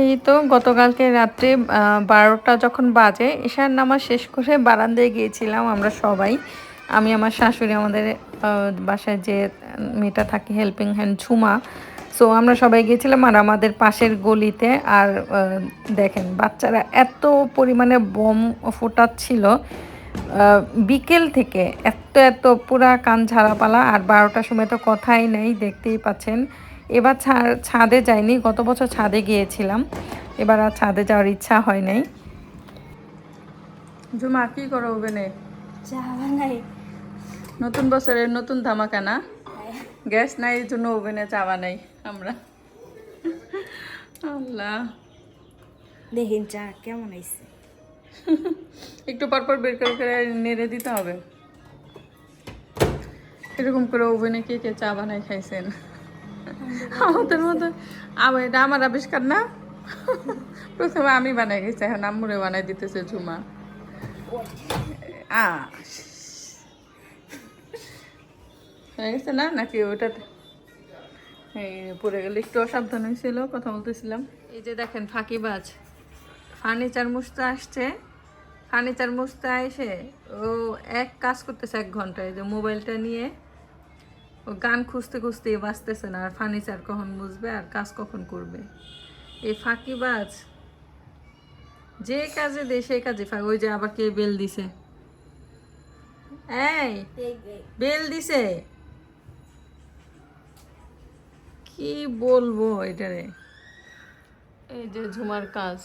এই তো গতকালকে রাত্রে বারোটা যখন বাজে ঈশার নামাজ শেষ করে বারান্দায় গিয়েছিলাম আমরা সবাই। আমি, আমার শাশুড়ি, আমাদের বাসায় যে মেয়েটা থাকে হেল্পিং হ্যান্ড ঝুমা। সো আমরা সবাই গিয়েছিলাম আর আমাদের পাশের গলিতে আর দেখেন, বাচ্চারা এত পরিমাণে বোম ফোটাচ্ছিল। বিকেল থেকে এত এত পুরা কান ঝাড়াপালা আর বারোটার সময় তো কথাই নেই, দেখতেই পাচ্ছেন। এবার ছাদে যাইনি গত বছর ছাদে গিয়েছিলাম। এবার আর ছাদে যাওয়ার ইচ্ছা হয় নাই। জুমা কি করো ওভেনে? নতুন বছরের নতুন ধামাকা না? গ্যাস নাই এই জন্য ওভেনে চা বানাই আমরা। আল্লাহ। দেখেন চা কেমন আইছে একটু পরপর বের করে করে নেড়ে দিতে হবে। এরকম করে ওভেনে কে কে চা বানাই খাইছেন? আমাদের মতো আবার এটা আমার আবিষ্কার না। প্রথমে আমি বানাই গেছি এখন আম্মুরে বানাই দিতেছে ঝুমা। হয়ে গেছে না? নাকি ওটাতে? পড়ে গেলে একটু অসাবধান হয়েছিল, কথা বলতেছিলাম। এই যে দেখেন ফাঁকিবাজ ফার্নিচার মুছতে আসছে। ফার্নিচার মুছতে এসে ও এক কাজ করতেছে এক ঘন্টায় যে মোবাইলটা নিয়ে ও গান খুঁজতে খুঁজতে বাঁচতেছে না আর ফার্নিচার কখন বুঝবে আর কাজ কখন করবে? এই ফাঁকিবাজ যে কাজে দে সেই কাজে ফাঁক। ওই যে আবার কে বেল দিছে? এই বেল দিছে? কি বলব এটারে? এই যে ঝুমার কাজ।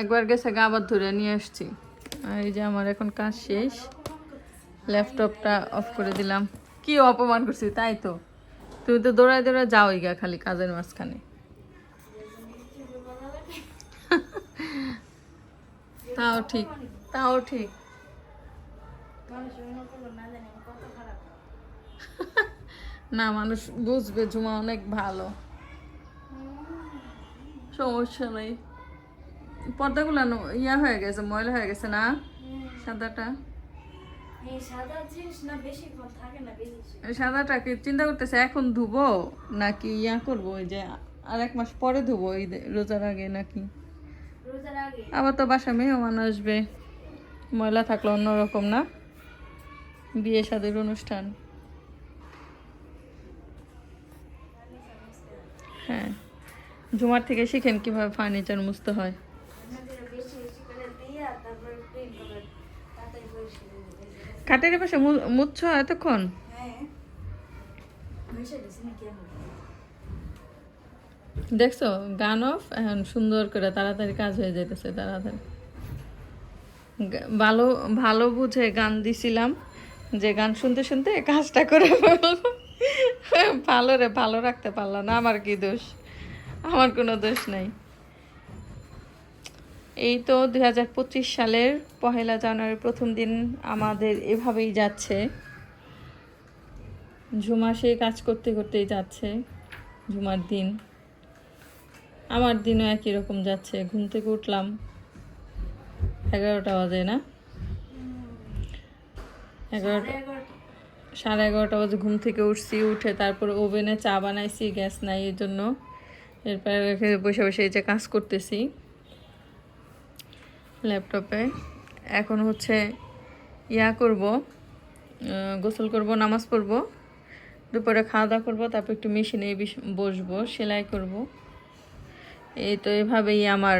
একবার গেছে গা আবার ধরে নিয়ে আসছি। আর এই যে আমার এখন কাজ শেষ। ল্যাপটপটা অফ করে দিলাম। কি অপমান করছি তাই তো। তুমি তো দৌড়ায় দৌড়ায় যাওই গা খালি কাজের মাঝখানে। তাও ঠিক তাও ঠিক। না, মানুষ বুঝবে, ঝুমা অনেক ভালো। সমস্যা নাই। পর্দাগুলো ইয়া হয়ে গেছে, ময়লা হয়ে গেছে না? সাদাটা? সাদাটাকে চিন্তা করতেছে এখন ধুবো নাকি ইয়া করব? ওই যে আর এক মাস পরে ধুবো এই রোজার আগে নাকি? আবার তো বাসা মেহমান আসবে। ময়লা থাকলে অন্যরকম না? বিয়ে সাদের অনুষ্ঠান। হ্যাঁ। জুমার থেকে শিখেন কীভাবে ফার্নিচার মুছতে হয় আমাদের বেশি বেশি করে দিয়া তারপর ক্লিন করে তাড়াতাড়ি পরিষ্কার হয়ে কাঠের পাশে মুচ্ছ এতক্ষণ? হ্যাঁ। দেখছ? গান অফ এখন সুন্দর করে তাড়াতাড়ি কাজ হয়ে যেতেছে তাড়াতাড়ি। ভালো ভালো বুঝে গান দিছিলাম যে গান শুনতে শুনতে কাজটা করে। ভালো রে ভালো রাখতে পারলাম না আমার কি দোষ? আমার কোনো দোষ নাই। এই তো দুই হাজার পঁচিশ সালের পহেলা জানুয়ারির প্রথম দিন আমাদের এভাবেই যাচ্ছে। ঝুমা সেই কাজ করতে করতেই যাচ্ছে, ঝুমার দিন। আমার দিনও একই রকম যাচ্ছে, ঘুম থেকে উঠলাম এগারোটা বাজে না? এগারোটা সাড়ে এগারোটা বাজে ঘুম থেকে উঠছি, উঠে তারপর ওভেনে চা বানাইছি, গ্যাস নাই এর জন্য এরপর বসে বসে এই যে কাজ করতেছি। ল্যাপটপে। এখন হচ্ছে ইয়া করব গোসল করব, নামাজ পড়ব। দুপুরে খাওয়া দাওয়া করব, তারপর একটু মেশিনে বসব, সেলাই করব। এই তো এভাবেই আমার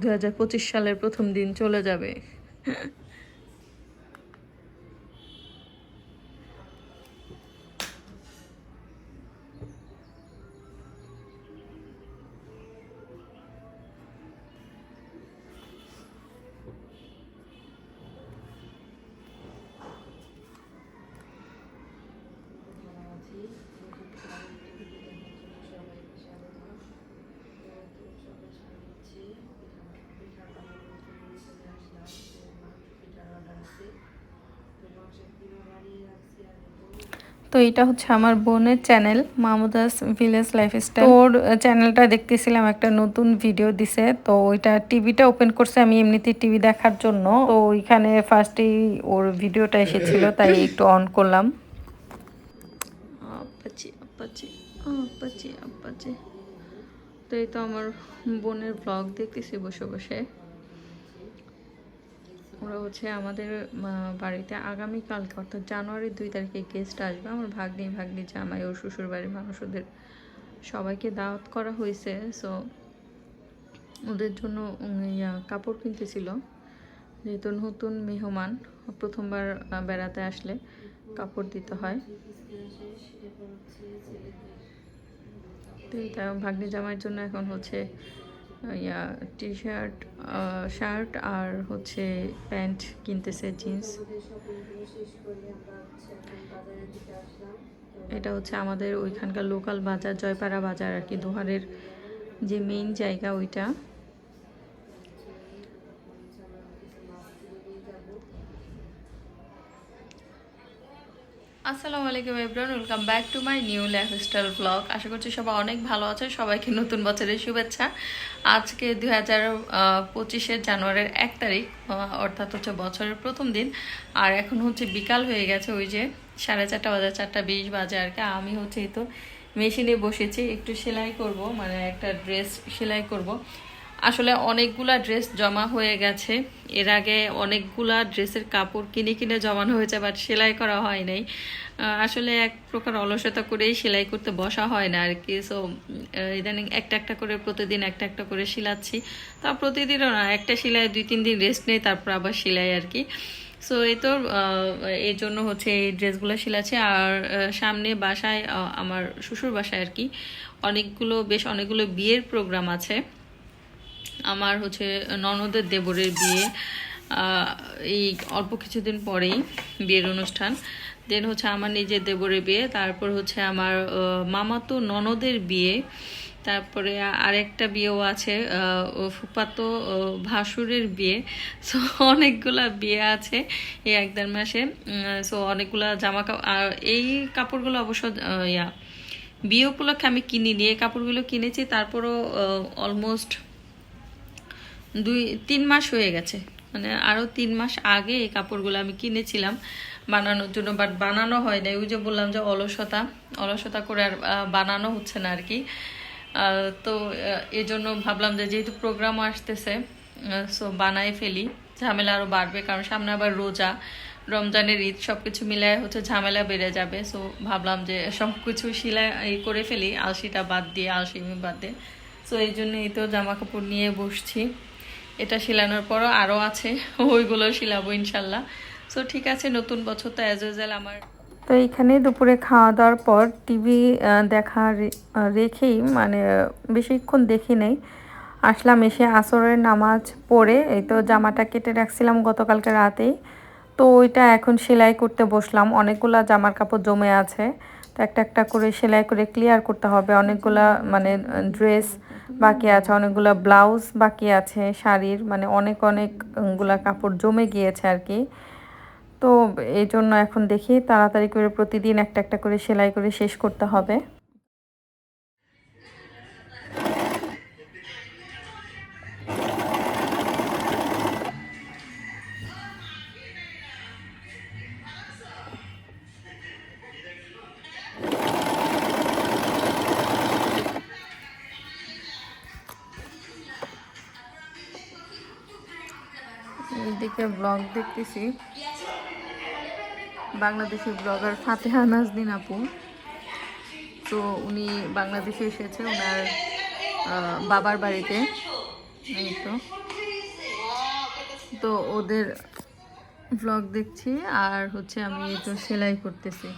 দু হাজার পঁচিশ সালের প্রথম দিন চলে যাবে। তো এটা হচ্ছে আমার বোনের চ্যানেল মামুদাস ভিলেজ লাইফস্টাইল ওর চ্যানেলটা দেখতেছিলাম একটা নতুন ভিডিও দিছে। তো ওইটা টিভিটা ওপেন করছে আমি এমনিতে টিভি দেখার জন্য। তো ওইখানে ফার্স্টেই ওর ভিডিওটা এসেছিল তাই একটু অন করলাম। Apache Apache Apache Apache. তো এই তো আমার বোনের ব্লগ দেখতেছি বসে বসে। ওরা হচ্ছে আমাদের বাড়িতে আগামীকালকে, অর্থাৎ জানুয়ারির দুই তারিখে গেস্ট আসবে আমার ভাগ্নি ভাগ্নি জামাই ওর শ্বশুর বাড়ির মানুষ ওদের সবাইকে দাওয়াত করা হয়েছে সো ওদের জন্য ইয়া, কাপড় কিনতেছিল। যেহেতু নতুন মেহমান, প্রথমবার বেড়াতে আসলে কাপড় দিতে হয়। তো এটা ভাগ্নি জামাইয়ের জন্য এখন হচ্ছে ইয়া টি শার্ট শার্ট আর হচ্ছে প্যান্ট কিনতেছে, জিন্স। এটা হচ্ছে আমাদের ওইখানকার লোকাল বাজার, জয়পাড়া বাজার আর কি, দোহারের যে মেইন জায়গা ওইটা। আসসালামু আলাইকুম everyone welcome back to my new lifestyle blog আশা করছি সবাই অনেক ভালো আছে সবাইকে নতুন বছরের শুভেচ্ছা। আজকে দুই হাজার পঁচিশের জানুয়ারির এক তারিখ অর্থাৎ হচ্ছে বছরের প্রথম দিন। আর এখন হচ্ছে বিকাল হয়ে গেছে, ওই যে সাড়ে চারটা বাজে, চারটা বিশ বাজে আর কি। আমি হচ্ছে এই তো মেশিনে বসেছি, একটু সেলাই করব মানে একটা ড্রেস সেলাই করব। আসলে অনেকগুলা ড্রেস জমা হয়ে গেছে। এর আগে অনেকগুলা ড্রেসের কাপড় কিনে কিনে জমানো হয়েছে বাট সেলাই করা হয় নাই। আসলে এক প্রকার অলসতা করেই সেলাই করতে বসা হয় না আর কি সো ইদানিং একটা একটা করে প্রতিদিন একটা একটা করে শিলাচ্ছি। তা প্রতিদিনও না, একটা সেলাই দুই তিন দিন রেস্ট নেই, তারপর আবার সেলাই আর কি সো এই তো এই জন্য হচ্ছে এই ড্রেসগুলো শিলাচ্ছি। আর সামনে বাসায় আমার শ্বশুর বাসায় আর কি অনেকগুলো, বেশ অনেকগুলো বিয়ের প্রোগ্রাম আছে। আমার হচ্ছে ননদের দেবরের বিয়ে এই অল্প কিছুদিন পরেই বিয়ের অনুষ্ঠান। দেন হচ্ছে আমার নিজের দেবরের বিয়ে, তারপর হচ্ছে আমার মামাতো ননদের বিয়ে, তারপরে আরেকটা বিয়েও আছে ফুপাতো ভাসুরের বিয়ে। সো অনেকগুলা বিয়ে আছে এই এক দেড় মাসে। সো অনেকগুলা জামা কাপড় এই কাপড়গুলো অবশ্য ইয়া বিয়ে উপলক্ষে আমি কিনিনি। এই কাপড়গুলো কিনেছি, তারপরও অলমোস্ট দুই, তিন মাস হয়ে গেছে। মানে আরও তিন মাস আগে এই কাপড়গুলো আমি কিনেছিলাম বানানোর জন্য বাট বানানো হয় না ওই যে বললাম যে অলসতা অলসতা করে আর বানানো হচ্ছে না আর কি তো এই জন্য ভাবলাম যে যেহেতু প্রোগ্রাম আসতেছে সো বানায় ফেলি। ঝামেলা আরও বাড়বে, কারণ সামনে আবার রোজা, রমজানের ঈদ সব কিছু মিলায় হচ্ছে ঝামেলা বেড়ে যাবে। সো ভাবলাম যে সব কিছু সিলাই এই করে ফেলি, আলসিটা বাদ দিয়ে, আলসিমি বাদ দিয়ে। সো এই জন্য এই তো জামা কাপড় নিয়ে বসছি। এটা শিলানোর পরও আরও আছে, ওইগুলো শিলাবো ইনশাল্লাহ। সো ঠিক আছে, নতুন বছর তো অ্যাজ ইউজুয়াল আমার। তো এইখানে দুপুরে খাওয়া দাওয়ার পর টিভি দেখা রেখেই মানে বেশিক্ষণ দেখি নেই। আসলাম এসে আসরের নামাজ পড়ে, এই তো জামাটা কেটে রাখছিলাম গতকালকে রাতেই। তো ওইটা এখন সেলাই করতে বসলাম, অনেকগুলা জামার কাপড় জমে আছে। তো একটা একটা করে সেলাই করে ক্লিয়ার করতে হবে। অনেকগুলা মানে ড্রেস বাকি আছে, অনেকগুলা ব্লাউজ বাকি আছে, শাড়ির মানে অনেক অনেকগুলা কাপড় জমে গিয়েছে আর কি। তো এই জন্য এখন দেখি, তাড়াতাড়ি করে প্রতিদিন একটা একটা করে সেলাই করে শেষ করতে হবে। এইদিকে ব্লগ দেখতেছি। বাংলাদেশি ব্লগার ফাতেহা নাজদিন আপু। তো উনি বাংলাদেশে এসেছে, ওনার বাবার বাড়িতে। এই তো। তো ওদের ব্লগ দেখছি, আর হচ্ছে আমি এই তো সেলাই করতেছি।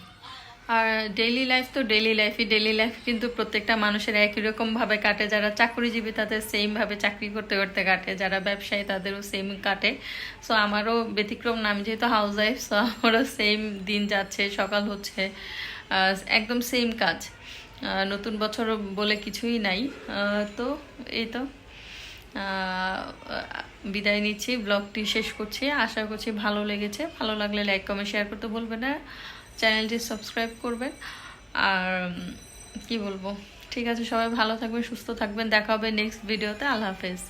আর ডেইলি লাইফ তো ডেইলি লাইফই ডেইলি লাইফ কিন্তু প্রত্যেকটা মানুষের একই রকম ভাবে কাটে। যারা চাকরিজীবী, তাদের সেম ভাবে চাকরি করতে করতে কাটে। যারা ব্যবসায়ী, তাদেরও সেম কাটে। সো আমারও ব্যতিক্রম না, আমি যেহেতু হাউস ওয়াইফ সো আমারও সেম দিন যাচ্ছে, সকাল হচ্ছে একদম সেম কাজ। নতুন বছর বলে কিছুই নাই। তো এই তো। বিদায় নিচ্ছি ব্লগটি শেষ করছি। আশা করছি ভালো লেগেছে। ভালো লাগলে লাইক কমেন্ট শেয়ার করতে বলবে না। চ্যানেলটি সাবস্ক্রাইব করবেন। আর কি বলব? ঠিক আছে, সবাই ভালো থাকবেন, সুস্থ থাকবেন। দেখা হবে নেক্সট ভিডিওতে আল্লাহ হাফেজ।